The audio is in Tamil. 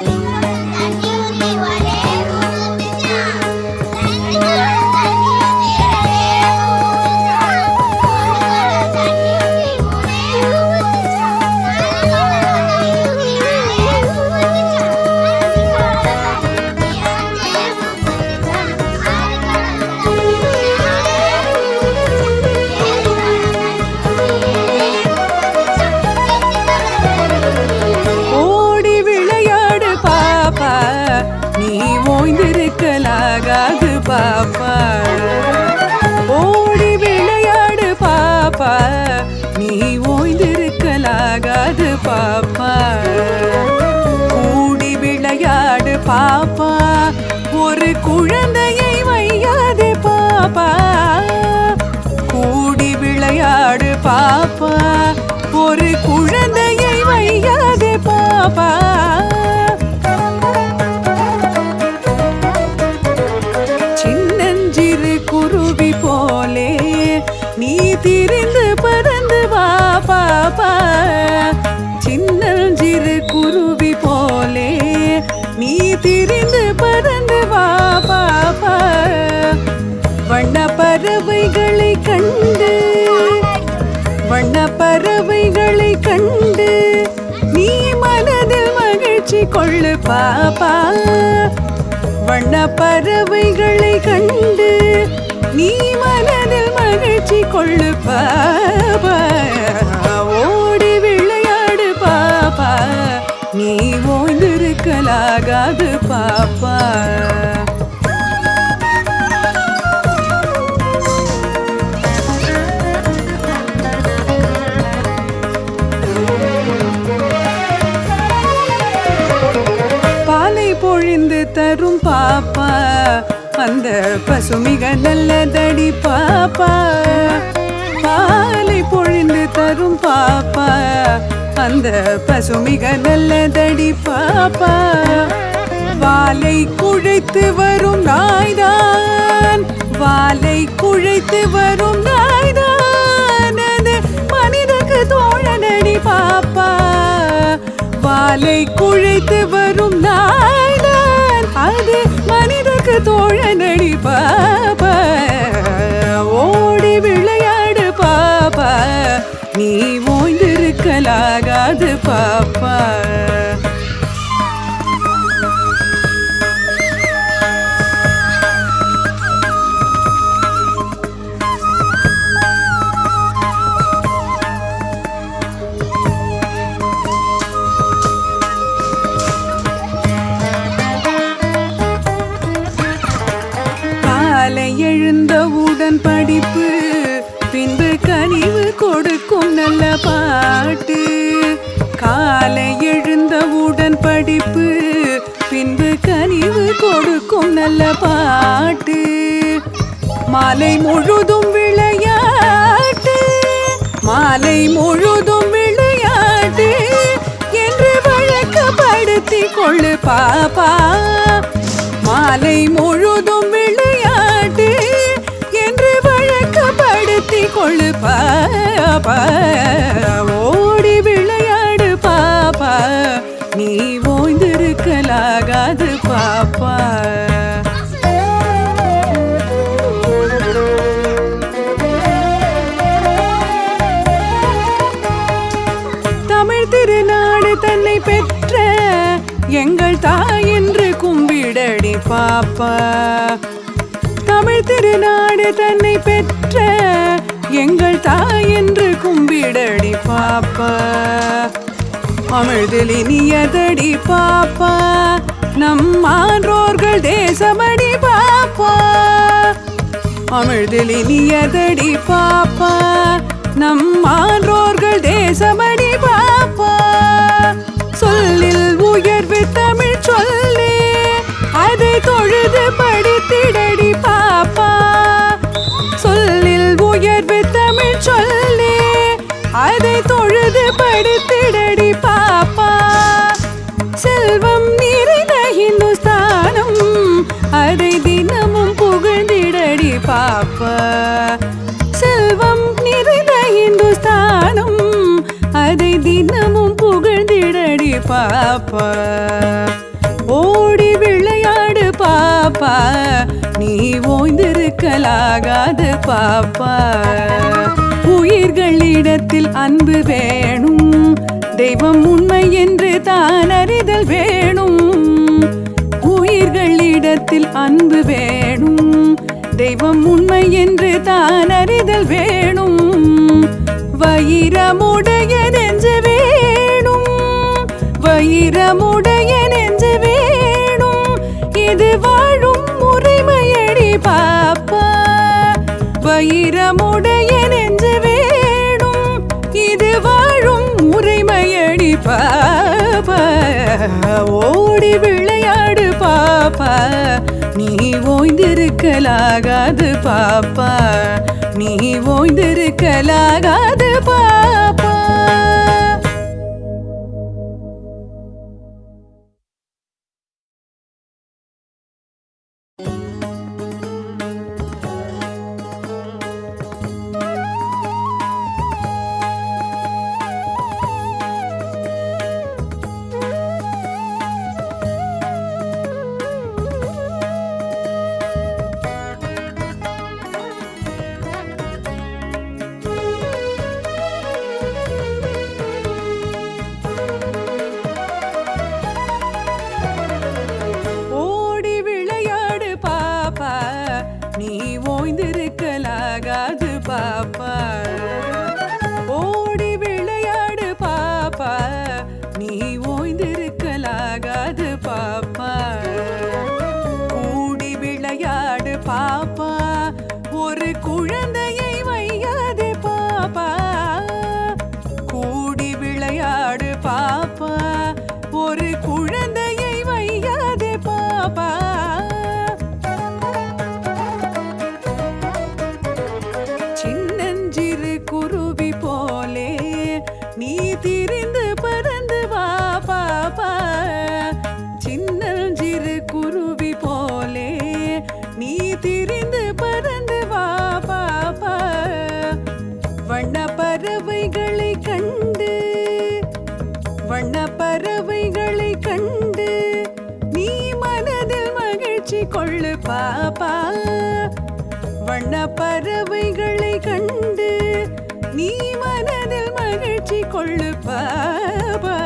ஓடி பாப்பா ஒரு குழந்தையை வையாதே பாப்பா. சின்னஞ்சிறு குருவி போலே நீ திரிந்து பறந்து வா பாப்பா. சின்னஞ்சிறு குருவி போலே நீ திரிந்து பறந்து வா பாப்பா. வண்ண பறவைகளை கண்டு வண்ண பறவைகளை கண்டு நீ மனதில் மகிழ்ச்சி கொள்ளு பாப்பா. வண்ண பறவைகளை கண்டு நீ மனதில் மகிழ்ச்சி கொள்ளு பாப்பா. ஓடி விளையாடு பாப்பா. நீ ஓய்ந்திருக்கலாகாது பாப்பா. பசுமிக நல்லதடி பாப்பா. பாலை பொழிந்து தரும் பாப்பா. அந்த பசுமிக நல்லதடி பாப்பா. வாலை குழைத்து வரும் நாய்தான். வாலை குழைத்து வரும் நாய்தான். மனிதக்கு தோழனடி பாப்பா. வாலை குழைத்து வரும் நாய். பாப்பா ஓடி விளையாடு பாப்பா நீ ஓய்ந்திருக்கலாகாது பாப்பா. பாட்டு காலை எழுந்தவுடன் படிப்பு பின்பு கனிவு கொடுக்கும் நல்ல பாட்டு. மாலை முழுதும் விளையாட்டு மாலை முழுதும் விளையாட்டு என்று வழக்கப்படுத்தி கொள்ளு பாப்பா. மாலை முழுதும் விளையாட்டு என்று வழக்கப்படுத்தி கொள்ளு பாப்பா. எங்கள் தாய் என்று கும்பிடடி பாப்பா. தமிழ் திருநாடு தன்னை பெற்ற எங்கள் தாய் என்று கும்பிடடி பாப்பா. அமிழ்தில் இனியதடி பாப்பா. நம் ஆன்றோர்கள் தேசமடி பாப்பா. அமிழ்தில் இனியதடி பாப்பா. நம் ஆன்றோர்கள் தேசமடி பாப்பா. சொல்லில் ஒரு தமிழ் சொல்லி. அதை தொழுது படித்திடடி பாப்பா. சொல்லில் உயர்வு தமிழ் சொல்லி. அதை தொழுது படித்திடடி பாப்பா. செல்வம் நிறைந்த இந்துஸ்தானம் அதை தினமும் புகழ்ந்திடடி பாப்பா. பாப்பா. ஓடி விளையாடு பாப்பா. நீ ஓய்ந்திருக்கலாகாது பாப்பா. உயிர்களிடத்தில் அன்பு வேணும். தெய்வம் உண்மை என்று தான் அறிதல் வேணும். உயிர்களிடத்தில் அன்பு வேணும். தெய்வம் உண்மை என்று தான் அறிதல் வேணும். வைரமுடையது வைரமுடைய நெஞ்சு வேணும். இது வாழும் முறைமையடி பாப்பா. வைரமுடைய நெஞ்சு வேணும். இது வாழும் முறைமையடி பாப்பா. ஓடி விளையாடு பாப்பா. நீ ஓய்ந்திருக்கலாகாது பாப்பா. நீ ஓய்ந்திருக்கலாகாது பாப்பா. காட்சி கொள்ளு பாப்பா. வண்ண பறவைகளை கண்டு நீ மனதில் மகிழ்ச்சி கொள்ளு பாபா